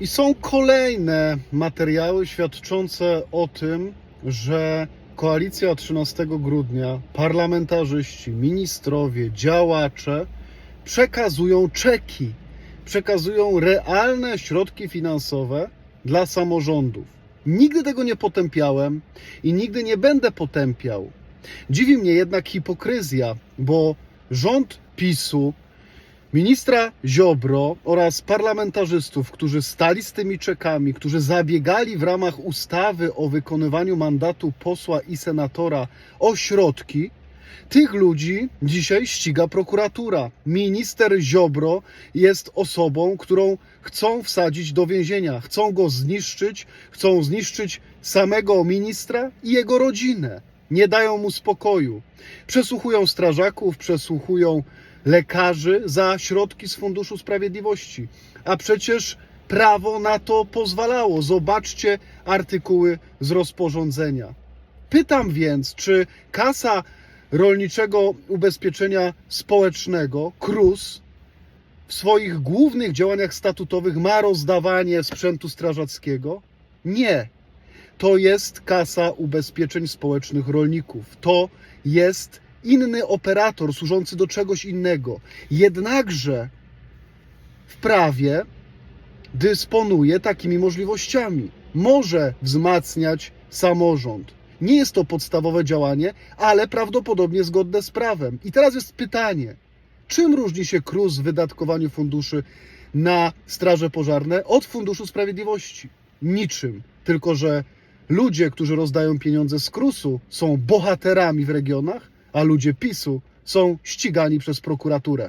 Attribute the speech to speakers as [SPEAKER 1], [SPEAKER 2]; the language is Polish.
[SPEAKER 1] I są kolejne materiały świadczące o tym, że koalicja 13 grudnia, parlamentarzyści, ministrowie, działacze przekazują czeki, przekazują realne środki finansowe dla samorządów. Nigdy tego nie potępiałem i nigdy nie będę potępiał. Dziwi mnie jednak hipokryzja, bo rząd PiSu, ministra Ziobro oraz parlamentarzystów, którzy stali z tymi czekami, którzy zabiegali w ramach ustawy o wykonywaniu mandatu posła i senatora o środki, tych ludzi dzisiaj ściga prokuratura. Minister Ziobro jest osobą, którą chcą wsadzić do więzienia, chcą go zniszczyć, chcą zniszczyć samego ministra i jego rodzinę. Nie dają mu spokoju. Przesłuchują strażaków, przesłuchują lekarzy za środki z Funduszu Sprawiedliwości. A przecież prawo na to pozwalało. Zobaczcie artykuły z rozporządzenia. Pytam więc, czy kasa Rolniczego Ubezpieczenia Społecznego, KRUS, w swoich głównych działaniach statutowych ma rozdawanie sprzętu strażackiego? Nie. To jest kasa ubezpieczeń społecznych rolników. To jest inny operator służący do czegoś innego. Jednakże w prawie dysponuje takimi możliwościami. Może wzmacniać samorząd. Nie jest to podstawowe działanie, ale prawdopodobnie zgodne z prawem. I teraz jest pytanie, czym różni się KRUS w wydatkowaniu funduszy na straże pożarne od Funduszu Sprawiedliwości? Niczym. Tylko, że ludzie, którzy rozdają pieniądze z KRUS-u są bohaterami w regionach, a ludzie PiSu są ścigani przez prokuraturę.